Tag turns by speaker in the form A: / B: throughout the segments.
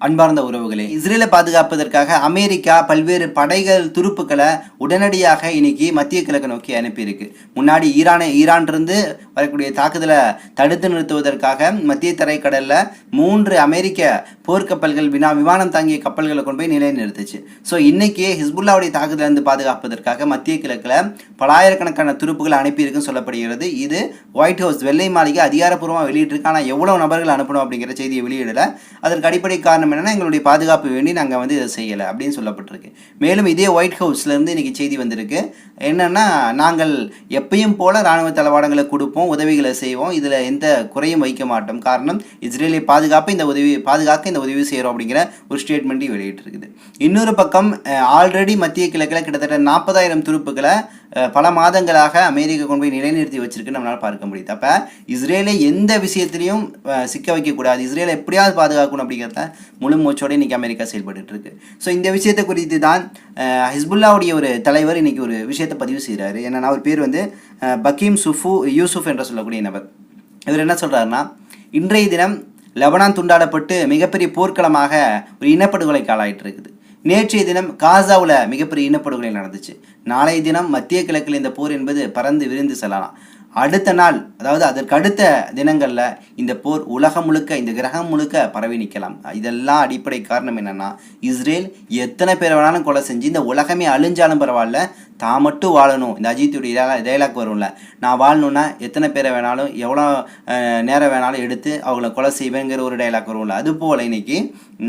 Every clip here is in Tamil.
A: அன்பார்ந்த உறவுகளே இஸ்ரேலை பாதுகாப்பதற்காக அமெரிக்கா பல்வேறு படைகள் துருப்புக்களை உடனடியாக இன்னைக்கு மத்திய கிழக்கு நோக்கி அனுப்பியிருக்கு. முன்னாடி ஈரானை ஈரான் இருந்து வரக்கூடிய தாக்குதலை தடுத்து நிறுத்துவதற்காக மத்திய தரைக்கடலில் மூன்று அமெரிக்க போர்க்கப்பல்கள் வினா விமானம் தாங்கிய கப்பல்களை கொண்டு போய் நிலைநிறுத்துச்சு ஸோ இன்றைக்கே ஹிஸ்புல்லாவுடைய தாக்குதலிருந்து பாதுகாப்பதற்காக மத்திய கிழக்கில் பலாயிரக்கணக்கான துருப்புகள் அனுப்பியிருக்குன்னு சொல்லப்படுகிறது. இது ஒயிட் ஹவுஸ் வெள்ளை மாளிகை அதிகாரப்பூர்வமாக வெளியிட்டிருக்கு. ஆனால் எவ்வளோ நபர்கள் அனுப்பணும் அப்படிங்கிற செய்தியை வெளியிடலை. அதற்கு அடிப்படை காரணம் என்னென்னா எங்களுடைய பாதுகாப்பு வேண்டி நாங்கள் வந்து இதை செய்யலை அப்படின்னு சொல்லப்பட்டிருக்கு. மேலும் இதே ஒயிட் ஹவுஸ்லேருந்து இன்றைக்கி செய்தி வந்திருக்கு. என்னென்னா நாங்கள் எப்பயும் போல் ராணுவ தளவாடங்களை கொடுப்போம் உதவிகளை செய்வோம். இதில் எந்த குறையும் வைக்க மாட்டோம். காரணம் இஸ்ரேலை பாதுகாப்பு இந்த உதவி பாதுகாக்க இந்த உதவி செய்கிறோம் அப்படிங்கிற ஒரு ஸ்டேட்மெண்ட்டையும் வெளியிட்டிருக்குது. இன்னொரு பக்கம் ஆல்ரெடி மத்திய கிழக்கில் கிட்டத்தட்ட நாற்பதாயிரம் துருப்புகளை பல மாதங்களாக அமெரிக்கா கொண்டு போய் நிலைநிறுத்தி வச்சிருக்கு நம்மளால் பார்க்க முடியுது. அப்போ இஸ்ரேலை எந்த விஷயத்திலையும் சிக்க வைக்கக்கூடாது. இஸ்ரேலை எப்படியாவது பாதுகாக்கணும் அப்படிங்கிறத முழு மூச்சோடு இன்றைக்கி அமெரிக்கா செயல்பட்டு இருக்கு ஸோ இந்த விஷயத்தை குறித்து தான் ஹிஸ்புல்லாவுடைய ஒரு தலைவர் இன்றைக்கி ஒரு விஷயத்தை பதிவு செய்கிறாரு என்னன்னா அவர் பேர் வந்து பக்கீம் சுஃபு யூசுஃப் என்ற சொல்லக்கூடிய நபர். இவர் என்ன சொல்கிறாருன்னா இன்றைய தினம் லெபனான் துண்டாடப்பட்டு மிகப்பெரிய போர்க்களமாக ஒரு இனப்படுகொலைக்கு ஆளாயிட்டு இருக்குது. நேற்றைய தினம் காசாவில் மிகப்பெரிய இனப்படுகொலை நடந்துச்சு. நாளைய தினம் மத்திய கிழக்கில் இந்த போர் என்பது பறந்து விரிந்து செல்லலாம். அடுத்த நாள் அதாவது அதற்கு அடுத்த தினங்களில் இந்த போர் உலகம் முழுக்க இந்த கிரகம் முழுக்க பரவி நிற்கலாம். இதெல்லாம் அடிப்படை காரணம் என்னன்னா இஸ்ரேல் எத்தனை பேர் வேணாலும் கொலை செஞ்சு இந்த உலகமே அழிஞ்சாலும் பரவாயில்ல தான் மட்டும் வாழணும். இந்த அஜித்துடைய டைலாக் வரும்ல. நான் வாழணும்னா எத்தனை பேரை வேணாலும் எவ்வளோ நேரம் வேணாலும் எடுத்து அவங்கள கொலை செய்வேங்கிற ஒரு டைலாக் வரும்ல. அது போல் இன்னைக்கு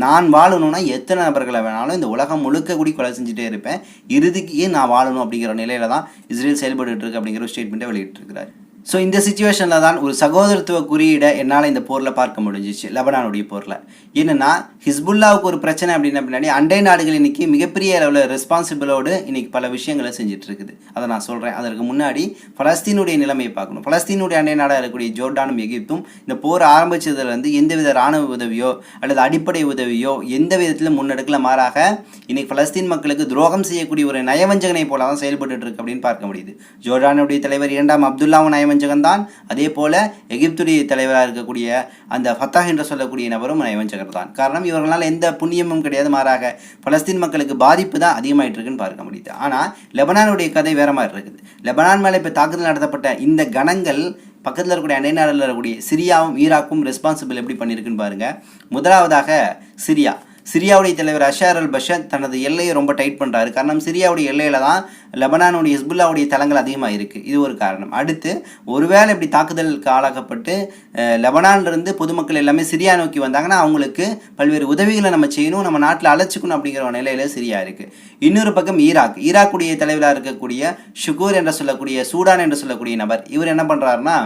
A: நான் வாழணும்னா எத்தனை நபர்களை வேணாலும் இந்த உலகம் முழுக்க கூடி கொலை செஞ்சுட்டே இருப்பேன். இறுதிக்கு நான் வாழணும் அப்படிங்கிற நிலையில தான் இஸ்ரேல் செயல்பட்டு இருக்கு அப்படிங்கிற ஒரு ஸ்டேட்மெண்ட்டை வெளியிட்டிருக்கிறார். ஸோ இந்த சுச்சுவேஷனில் தான் ஒரு சகோதரத்துவ குறியீடை என்னால் இந்த போரில் பார்க்க முடிஞ்சிச்சு லெபனானுடைய போரில். என்னென்னா ஹிஸ்புல்லாவுக்கு ஒரு பிரச்சனை அப்படின்னா பின்னாடி அண்டை நாடுகள் இன்றைக்கி மிகப்பெரிய அளவில் ரெஸ்பான்சிபிளோடு இன்றைக்கி பல விஷயங்களை செஞ்சிட்ருக்குது. அதை நான் சொல்கிறேன் அதற்கு முன்னாடி பலஸ்தீனுடைய நிலைமையை பார்க்கணும். பலஸ்தீனுடைய அண்டை நாடாக இருக்கக்கூடிய ஜோர்டானும் எகிப்தும் இந்த போர் ஆரம்பிச்சதுலேருந்து எந்தவித ராணுவ உதவியோ அல்லது அடிப்படை உதவியோ எந்த விதத்தில் முன்னெடுக்கல மாறாக இன்றைக்கி பலஸ்தீன் மக்களுக்கு துரோகம் செய்யக்கூடிய ஒரு நயவஞ்சகனை போல தான் செயல்பட்டு இருக்கு அப்படின்னு பார்க்க முடியுது. ஜோர்டானுடைய தலைவர் இரண்டாம் அப்துல்லாவும் நயம் தான் அதே போல எகிப்துடைய தலைவராக இருக்கக்கூடிய அந்த ஃபத்தாஹ் என்று சொல்லக்கூடிய நபரும் நயவஞ்சகர் தான் காரணம் இவர்களால் எந்த புண்ணியமும் கிடையாது மாறாக பலஸ்தீன் மக்களுக்கு பாதிப்பு தான் அதிகமாயிட்டு இருக்குன்னு பார்க்க முடியுது. ஆனால் லெபனானுடைய கதை வேற மாதிரி இருக்குது. லெபனான் மேலே இப்போ தாக்குதல் நடத்தப்பட்ட இந்த கணங்கள் பக்கத்தில் இருக்கக்கூடிய அண்டை நாடுகளில் இருக்கக்கூடிய சிரியாவும் ஈராக்கும் ரெஸ்பான்சிபிள் எப்படி பண்ணியிருக்குன்னு பாருங்கள் முதலாவதாக சிரியா. சிரியாவுடைய தலைவர் அஷார் அல் பஷர் தனது எல்லையை ரொம்ப டைட் பண்ணுறாரு காரணம் சிரியாவுடைய எல்லையில தான் லெபனானுடைய ஹிஸ்புல்லாவுடைய தளங்கள் அதிகமாக இருக்குது இது ஒரு காரணம். அடுத்து ஒருவேளை இப்படி தாக்குதலுக்கு ஆளாக்கப்பட்டு லெபனான்லேருந்து பொதுமக்கள் எல்லாமே சிரியா நோக்கி வந்தாங்கன்னா அவங்களுக்கு பல்வேறு உதவிகளை நம்ம செய்யணும் நம்ம நாட்டில் அழைச்சிக்கணும் அப்படிங்கிற ஒரு நிலையில சிரியா இருக்குது இன்னொரு பக்கம் ஈராக். ஈராக்குடைய தலைவராக இருக்கக்கூடிய ஷுகூர் என்று சொல்லக்கூடிய சூடான் என்று சொல்லக்கூடிய நபர் இவர் என்ன பண்ணுறாருன்னா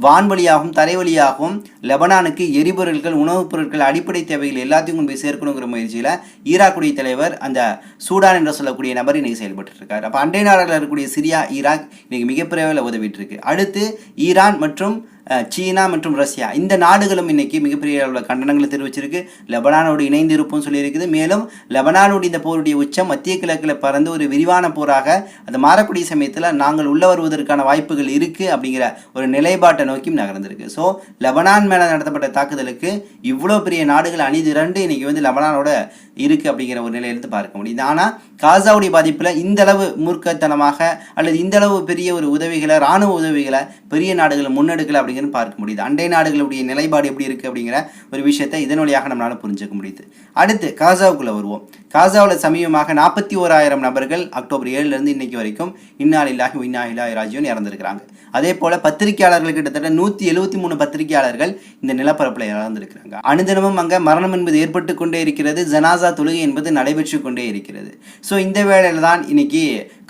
A: வான்வழியாகவும் தரைவழியாகவும் லெபனானுக்கு எரிபொருட்கள் உணவுப் பொருட்கள் அடிப்படை தேவைகள் எல்லாத்தையும் கொண்டு போய் சேர்க்கணுங்கிற முயற்சியில் ஈராக்குடைய தலைவர் அந்த சூடான் என்று சொல்லக்கூடிய நபர் இன்னைக்கு செயல்பட்டு இருக்கார் அப்போ அண்டை நாடுகளில் இருக்கக்கூடிய சிரியா ஈராக் இன்னைக்கு மிகப்பெரிய உதவிட்டு இருக்கு. அடுத்து ஈரான் மற்றும் சீனா மற்றும் ரஷ்யா இந்த நாடுகளும் இன்றைக்கி மிகப்பெரிய அளவில் கண்டனங்களை தெரிவிச்சிருக்கு. லெபனானோடு இணைந்து இருப்போம் சொல்லியிருக்குது. மேலும் லெபனானோடு இந்த போருடைய உச்சம் மத்திய கிழக்கில் பறந்து ஒரு விரிவான போராக அது மாறக்கூடிய சமயத்தில் நாங்கள் உள்ள வருவதற்கான வாய்ப்புகள் இருக்குது அப்படிங்கிற ஒரு நிலைப்பாட்டை நோக்கியும் நகர்ந்திருக்கு. ஸோ லெபனான் மேலே நடத்தப்பட்ட தாக்குதலுக்கு இவ்வளோ பெரிய நாடுகள் அணிதிரண்டு இன்றைக்கி வந்து லெபனானோட இருக்குது அப்படிங்கிற ஒரு நிலையிலிருந்து பார்க்க முடியுது. ஆனால் காசாவுடைய பாதிப்பில் இந்த அளவு மூர்க்கத்தனமாக அல்லது இந்த அளவு பெரிய ஒரு உதவிகளை இராணுவ உதவிகளை பெரிய நாடுகள் முன்னெடுக்கல அப்படிங்கிறது பார்க்க முடியுது. அண்டை நாடுகளுடைய நிலைப்பாடு எப்படி இருக்குது அப்படிங்கிற ஒரு விஷயத்தை இதன் வழியாக நம்மளால புரிஞ்சுக்க முடியுது. அடுத்து காசாவுக்குள்ளே வருவோம். காசாவில் சமீபமாக நாற்பத்தி ஓராயிரம் நபர்கள் அக்டோபர் ஏழுலேருந்து இன்னைக்கு வரைக்கும் இன்னாலில்லாஹி இன்னாஹிலா ராஜ்யோன்னு இறந்துருக்கிறாங்க. அதே போல பத்திரிகையாளர்கள் கிட்டத்தட்ட நூற்றி எழுபத்தி மூணு பத்திரிகையாளர்கள் இந்த நிலப்பரப்பில் இறந்துருக்கிறாங்க. அனுதினமும் அங்கே மரணம் என்பது ஏற்பட்டு கொண்டே இருக்கிறது. ஜனாசா தொழுகை என்பது நடைபெற்று கொண்டே இருக்கிறது. ஸோ இந்த வேளையில தான் இன்னைக்கு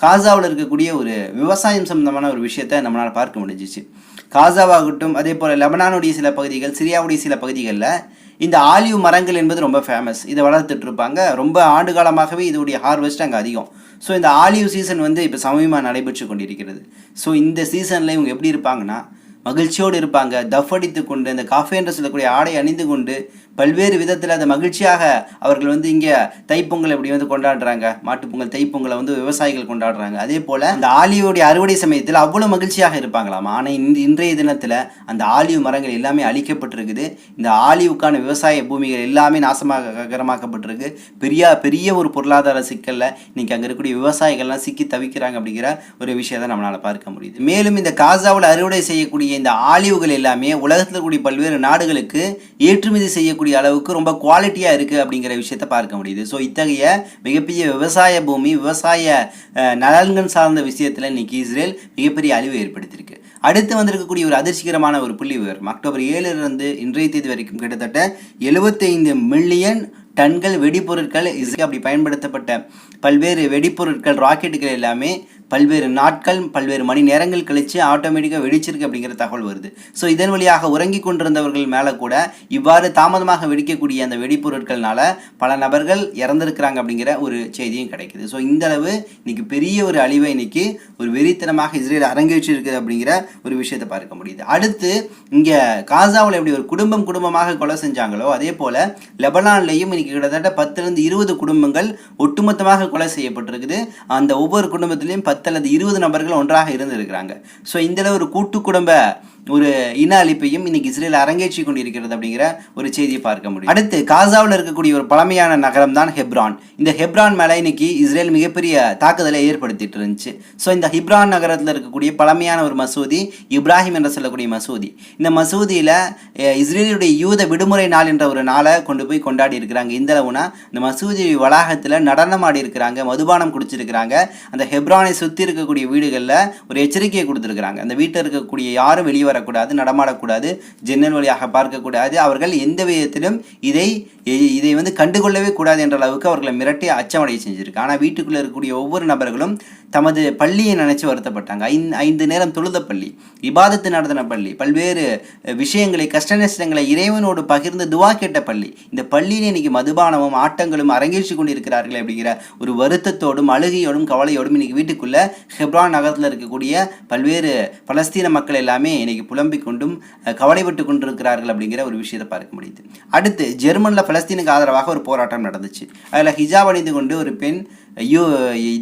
A: காசாவில் இருக்கக்கூடிய ஒரு விவசாயம் சம்பந்தமான ஒரு விஷயத்தை நம்மளால் பார்க்க முடிஞ்சிச்சு. காசாவாகட்டும் அதே போல் லெபனானுடைய சில பகுதிகள் சிரியாவுடைய சில பகுதிகளில் இந்த ஆலிவ் மரங்கள் என்பது ரொம்ப ஃபேமஸ் இதை வளர்த்துட்டு இருப்பாங்க. ரொம்ப ஆண்டு காலமாகவே இதோடைய ஹார்வெஸ்ட் அங்கே அதிகம். ஸோ இந்த ஆலிவ் சீசன் வந்து இப்போ சமயமாக நடைபெற்று கொண்டிருக்கிறது. ஸோ இந்த சீசனில் இவங்க எப்படி இருப்பாங்கன்னா மகிழ்ச்சியோடு இருப்பாங்க. தஃப் அடித்து கொண்டு இந்த காஃபே என்று சொல்லக்கூடிய ஆடை அணிந்து கொண்டு பல்வேறு விதத்தில் அந்த மகிழ்ச்சியாக அவர்கள் வந்து இங்கே தைப்பொங்கல் இப்படி வந்து கொண்டாடுறாங்க? மாட்டுப்பொங்கல் தைப்பொங்கலை வந்து விவசாயிகள் கொண்டாடுறாங்க. அதே போல் அந்த ஆலியோடைய அறுவடை சமயத்தில் அவ்வளோ மகிழ்ச்சியாக இருப்பாங்களாம். ஆனால் இன் இன்றைய தினத்தில் அந்த ஆலிவ் மரங்கள் எல்லாமே அழிக்கப்பட்டிருக்குது. இந்த ஆலிவுக்கான விவசாய பூமிகள் எல்லாமே நாசமாக கரமாக்கப்பட்டிருக்கு பெரிய பெரிய ஒரு பொருளாதார சிக்கலில் இன்றைக்கி அங்கே இருக்கக்கூடிய விவசாயிகள்லாம் சிக்கி தவிக்கிறாங்க அப்படிங்கிற ஒரு விஷயத்தை நம்மளால் பார்க்க முடியுது. மேலும் இந்த காசாவில் அறுவடை செய்யக்கூடிய இந்த ஆலிவுகள் எல்லாமே உலகத்தில் கூடிய பல்வேறு நாடுகளுக்கு ஏற்றுமதி செய்யக்கூடிய அளவுக்கு ரொம்ப குவாலிட்டியாக இருக்குது அப்படிங்கிற விஷயத்தை பார்க்க முடியுது. ஸோ இத்தகைய மிகப்பெரிய விவசாய பூமி விவசாய நலன்கள் சார்ந்த விஷயத்தில் இன்னைக்கு இஸ்ரேல் மிகப்பெரிய அழிவை ஏற்படுத்தியிருக்கு. அடுத்து வந்திருக்கக்கூடிய ஒரு அதிர்ச்சிகரமான ஒரு புள்ளி விவரம். அக்டோபர் ஏழுலேருந்து இன்றைய தேதி வரைக்கும் கிட்டத்தட்ட 75 மில்லியன் டன்கள் வெடிபொருட்கள் இஸ்ரேல் அப்படி பயன்படுத்தப்பட்ட பல்வேறு வெடிப்பொருட்கள் ராக்கெட்டுகள் எல்லாமே பல்வேறு நாட்கள் பல்வேறு மணி நேரங்கள் கழித்து ஆட்டோமேட்டிக்காக வெடிச்சிருக்கு அப்படிங்கிற தகவல் வருது. ஸோ இதன் வழியாக உறங்கி கொண்டிருந்தவர்கள் மேலே கூட இவ்வாறு தாமதமாக வெடிக்கக்கூடிய அந்த வெடிப்பொருட்கள்னால பல நபர்கள் இறந்திருக்கிறாங்க அப்படிங்கிற ஒரு செய்தியும் கிடைக்குது. ஸோ இந்த அளவு இன்னைக்கு பெரிய ஒரு அழிவை இன்னைக்கு ஒரு வெறித்தனமாக இஸ்ரேல் அரங்கேற்றிருக்குது அப்படிங்கிற ஒரு விஷயத்தை பார்க்க முடியுது. அடுத்து இங்கே காசாவில் எப்படி ஒரு குடும்பம் குடும்பமாக கொலை செஞ்சாங்களோ அதே போல் லெபனான்லேயும் இன்னைக்கு கிட்டத்தட்ட பத்துலேருந்து இருபது குடும்பங்கள் ஒட்டுமொத்தமாக கொலை செய்யப்பட்டிருக்குது. அந்த ஒவ்வொரு குடும்பத்திலையும் பத்து அல்லது இருபது நபர்கள் ஒன்றாக இருந்திருக்கிறாங்க. ஸோ இந்த ஒரு கூட்டு குடும்ப ஒரு இன அழிப்பையும் இன்னைக்கு இஸ்ரேல் அரங்கேற்றி கொண்டிருக்கிறது அப்படிங்கிற ஒரு செய்தியை பார்க்க முடியும். அடுத்து காசாவில் இருக்கக்கூடிய ஒரு பழமையான நகரம் தான் ஹெப்ரான். இந்த ஹெப்ரான் மேலே இன்னைக்கு இஸ்ரேல் மிகப்பெரிய தாக்குதலை ஏற்படுத்திட்டு இருந்துச்சு. ஸோ இந்த ஹிப்ரான் நகரத்தில் இருக்கக்கூடிய பழமையான ஒரு மசூதி இப்ராஹிம் என்று சொல்லக்கூடிய மசூதி. இந்த மசூதியில் இஸ்ரேலுடைய யூத விடுமுறை நாள் என்ற ஒரு நாளை கொண்டு போய் கொண்டாடி இருக்கிறாங்க. இந்த அளவுனா இந்த மசூதி வளாகத்தில் நடனம் ஆடி இருக்கிறாங்க மதுபானம் குடிச்சிருக்கிறாங்க. அந்த ஹெப்ரானை சுற்றி இருக்கக்கூடிய வீடுகளில் ஒரு எச்சரிக்கையை கொடுத்துருக்குறாங்க. அந்த வீட்டில் இருக்கக்கூடிய யாரும் வெளியே வரக்கூடாது நடமாடக்கூடாது ஜன்னல் வழியாக பார்க்கக்கூடாது. அவர்கள் எந்த விதத்திலும் இதை இதை வந்து கண்டுகொள்ளவே கூடாது என்ற அளவுக்கு அவர்களை மிரட்டி அச்சமடைய செஞ்சிருக்கு ஆனால் வீட்டுக்குள்ளே இருக்கக்கூடிய ஒவ்வொரு நபர்களும் தமது பள்ளியை நினைச்சு வருத்தப்பட்டாங்க. ஐந்து ஐந்து நேரம் தொழுத பள்ளி இபாதத்து நடத்தின பள்ளி பல்வேறு விஷயங்களை கஷ்ட நஷ்டங்களை இறைவனோடு பகிர்ந்து துவா கேட்ட பள்ளி இந்த பள்ளியில் இன்னைக்கு மதுபானமும் ஆட்டங்களும் அரங்கேற்றி கொண்டிருக்கிறார்கள் அப்படிங்கிற ஒரு வருத்தத்தோடும் அழுகையோடும் கவலையோடும் இன்னைக்கு வீட்டுக்குள்ள ஹெப்ரான் நகரத்தில் இருக்கக்கூடிய பல்வேறு பலஸ்தீன மக்கள் எல்லாமே இன்னைக்கு புலம்பிக் கொண்டும் கவலைப்பட்டு கொண்டிருக்கிறார்கள் அப்படிங்கிற ஒரு விஷயத்தை பார்க்க முடியுது. அடுத்து ஜெர்மனில் பலஸ்தீனுக்கு ஆதரவாக ஒரு போராட்டம் நடந்துச்சு. அதில் ஹிஜாப் அணிந்து கொண்டு ஒரு பெண் ஐயோ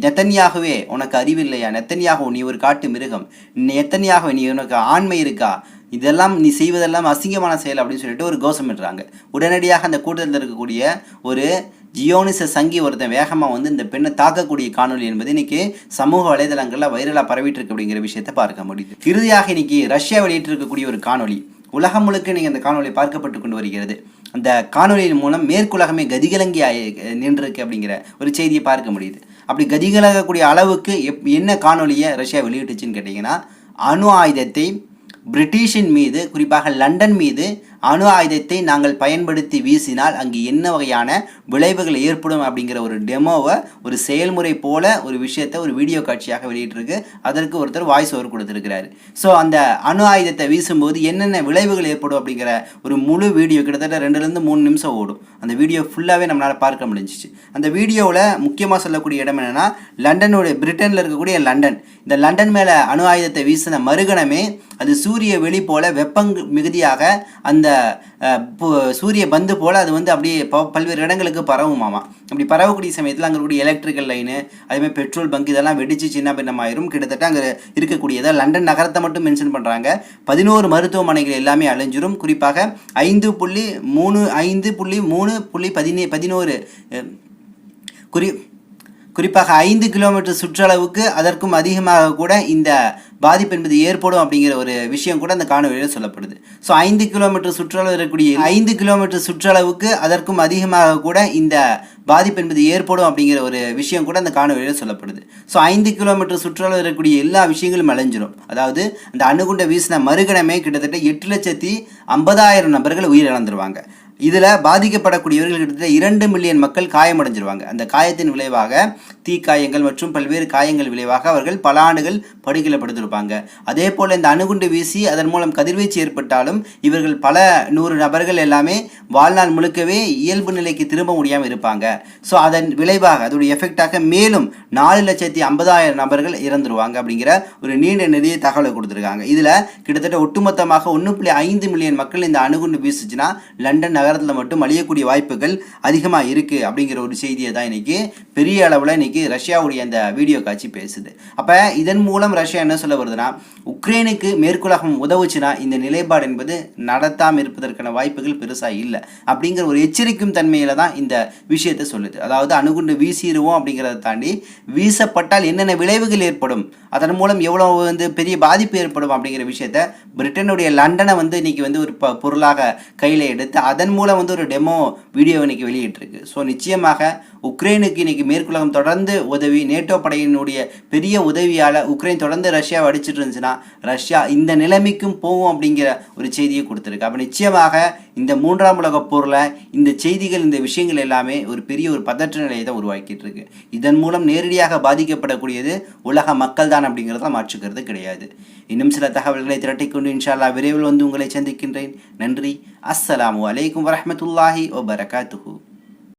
A: நெத்தனியாகவே உனக்கு அறிவில்லையா? நெத்தன்யாகோ நீ ஒரு காட்டு மிருகம். நெத்தன்யாகவே நீ உனக்கு ஆண்மை இருக்கா? இதெல்லாம் நீ செய்வதெல்லாம் அசிங்கமான செயல் அப்படின்னு சொல்லிட்டு ஒரு கோஷமிடுறாங்க. உடனடியாக அந்த கூட்டத்தில் இருக்கக்கூடிய ஒரு ஜியோனிச சங்கி ஒருத்தன் வேகமாக வந்து இந்த பெண்ணை தாக்கக்கூடிய காணொளி என்பது இன்னைக்கு சமூக வலைதளங்களில் வைரலாக பரவிட்டு இருக்கு அப்படிங்கிற விஷயத்தை பார்க்க முடியுது. இறுதியாக இன்னைக்கு ரஷ்யா வெளியிட்டிருக்கக்கூடிய ஒரு காணொளி. உலகம் முழுக்க நீங்கள் அந்த காணொலி பார்க்கப்பட்டு கொண்டு வருகிறது. அந்த காணொலியின் மூலம் மேற்குலகமே கதிகலங்கி ஆயி- நின்றிருக்கு அப்படிங்கிற ஒரு செய்தியை பார்க்க முடியுது. அப்படி கதிகலகக்கூடிய அளவுக்கு எப் என்ன காணொலியை ரஷ்யா வெளியிட்டுச்சுன்னு கேட்டிங்கன்னா அணு ஆயுதத்தை பிரிட்டிஷின் மீது குறிப்பாக லண்டன் மீது அணு ஆயுதத்தை நாங்கள் பயன்படுத்தி வீசினால் அங்கு என்ன வகையான விளைவுகள் ஏற்படும் அப்படிங்கிற ஒரு டெமோவை ஒரு செயல்முறை போல ஒரு விஷயத்தை ஒரு வீடியோ காட்சியாக வெளியிட்டிருக்கு. அதற்கு ஒருத்தர் வாய்ஸ் ஓவர் கொடுத்துருக்கிறாரு. ஸோ அந்த அணு ஆயுதத்தை வீசும்போது என்னென்ன விளைவுகள் ஏற்படும் அப்படிங்கிற ஒரு முழு வீடியோ கிட்டத்தட்ட ரெண்டுலேருந்து மூணு நிமிஷம் ஓடும். அந்த வீடியோ ஃபுல்லாகவே நம்மளால் பார்க்க முடிஞ்சிச்சு. அந்த வீடியோவில் முக்கியமாக சொல்லக்கூடிய இடம் என்னென்னா லண்டனுடைய பிரிட்டனில் இருக்கக்கூடிய லண்டன். இந்த லண்டன் மேலே அணு ஆயுதத்தை வீசின மறுகணமே அது சூரிய வெளி போல வெப்பங் மிகுதியாக அந்த சூரிய பந்து போல் அது வந்து அப்படியே ப- பல்வேறு இடங்களுக்கு பரவுமாமா. அப்படி பரவக்கூடிய சமயத்தில் அங்கே இருக்கக்கூடிய எலக்ட்ரிக்கல் லைனு அதேமாதிரி பெட்ரோல் பங்க் இதெல்லாம் வெடிச்சு சின்ன பின்னமாயிரும். கிட்டத்தட்ட அங்கே இருக்கக்கூடியதை லண்டன் நகரத்தை மட்டும் மென்ஷன் பண்ணுறாங்க பதினோரு மருத்துவமனைகள் எல்லாமே அழிஞ்சிரும். குறிப்பாக ஐந்து புள்ளி மூணு ஐந்து புள்ளி மூணு புள்ளி பதினே பதினோரு குறி குறிப்பாக ஐந்து கிலோமீட்டர் சுற்றளவுக்கு அதற்கும் அதிகமாக கூட இந்த பாதிப்பு என்பது ஏற்படும் அப்படிங்கிற ஒரு விஷயம் கூட அந்த காணொலியில் சொல்லப்படுது. ஸோ ஐந்து கிலோமீட்டர் சுற்றளவு இருக்கக்கூடிய ஐந்து கிலோமீட்டர் சுற்றளவுக்கு அதற்கும் அதிகமாக கூட இந்த பாதிப்பு என்பது ஏற்படும் அப்படிங்கிற ஒரு விஷயம் கூட அந்த காணொலியில் சொல்லப்படுது. ஸோ ஐந்து கிலோமீட்டர் சுற்றளவு இருக்கக்கூடிய எல்லா விஷயங்களும் அழிஞ்சிடும் அதாவது அந்த அணுகுண்டை வீசின மறுகணமே கிட்டத்தட்ட எட்டு லட்சத்தி ஐம்பதாயிரம் நபர்கள் உயிரிழந்துருவாங்க. இதில் பாதிக்கப்படக்கூடியவர்கள் கிட்டத்தட்ட இரண்டு மில்லியன் மக்கள் காயமடைஞ்சிருவாங்க. அந்த காயத்தின் விளைவாக தீக்காயங்கள் மற்றும் பல்வேறு காயங்கள் விளைவாக அவர்கள் பல ஆண்டுகள் படுகையில் படுத்திருப்பாங்க. அதே போல் இந்த அணுகுண்டு வீசி அதன் மூலம் கதிர்வீச்சு ஏற்பட்டாலும் இவர்கள் பல நூறு நபர்கள் எல்லாமே வாழ்நாள் முழுக்கவே இயல்பு நிலைக்கு திரும்ப முடியாமல் இருப்பாங்க. ஸோ அதன் விளைவாக அதோடைய எஃபெக்டாக மேலும் நாலு லட்சத்தி ஐம்பதாயிரம் நபர்கள் இறந்துருவாங்க அப்படிங்கிற ஒரு நீண்ட நிறைய தகவலை கொடுத்துருக்காங்க. இதில் கிட்டத்தட்ட ஒட்டுமொத்தமாக ஒன்று புள்ளி ஐந்து மில்லியன் மக்கள் இந்த அணுகுண்டு வீசுச்சுன்னா லண்டன் நகரத்தில் மட்டும் அழியக்கூடிய வாய்ப்புகள் அதிகமாக இருக்குது அப்படிங்கிற ஒரு செய்தியை தான் இன்றைக்கி பெரிய அளவில் இன்றைக்கி ரஷ்யாவுடைய அந்த வீடியோ காட்சி பேசுது. அப்போ இதன் மூலம் ரஷ்யா என்ன சொல்ல வருதுன்னா உக்ரைனுக்கு மேற்குலகம் உதவுச்சுன்னா இந்த நிலைப்பாடு என்பது நடத்தாமல் இருப்பதற்கான வாய்ப்புகள் பெருசாக இல்லை அப்படிங்கிற ஒரு எச்சரிக்கும் தன்மையில் தான் இந்த விஷயத்தை சொல்லுது. அதாவது அணுகுண்டு வீசிடுவோம் அப்படிங்கிறத தாண்டி வீசப்பட்டால் என்னென்ன விளைவுகள் ஏற்படும் அதன் மூலம் எவ்வளோ வந்து பெரிய பாதிப்பு ஏற்படும் அப்படிங்கிற விஷயத்த பிரிட்டனுடைய லண்டனை வந்து இன்னைக்கு வந்து ஒரு ப பொருளாக கையில் எடுத்து அதன் மூலம் வந்து ஒரு டெமோ வீடியோ இன்னைக்கு வெளியிட்டிருக்கு. ஸோ நிச்சயமாக உக்ரைனுக்கு இன்னைக்கு மேற்குலகம் தொடர்ந்து உதவி நேட்டோ படையினுடைய பெரிய உதவியால் உக்ரைன் தொடர்ந்து ரஷ்யாவை அடிச்சிட்டு இருந்துச்சுன்னா ரஷ்யா இந்த நிலைமைக்கும் போகும் அப்படிங்கிற ஒரு செய்தியை கொடுத்துருக்கு. அப்போ நிச்சயமாக இந்த மூன்றாம் உலக போரில் இந்த செய்திகள் இந்த விஷயங்கள் எல்லாமே ஒரு பெரிய ஒரு பதற்ற நிலையை தான் உருவாக்கிட்டு இருக்கு இதன் மூலம் நேரடியாக பாதிக்கப்படக்கூடியது உலக மக்கள் தான் அப்படிங்கிறத மாற்றுக்கிறது கிடையாது. இன்னும் சில தகவல்களை திரட்டிக்கொண்டு இன்ஷால்லா விரைவில் வந்து உங்களை சந்திக்கின்றேன். நன்றி. அஸ்ஸலாமு அலைக்கும் வரஹ்மத்துல்லாஹி வபரகாத்துஹு.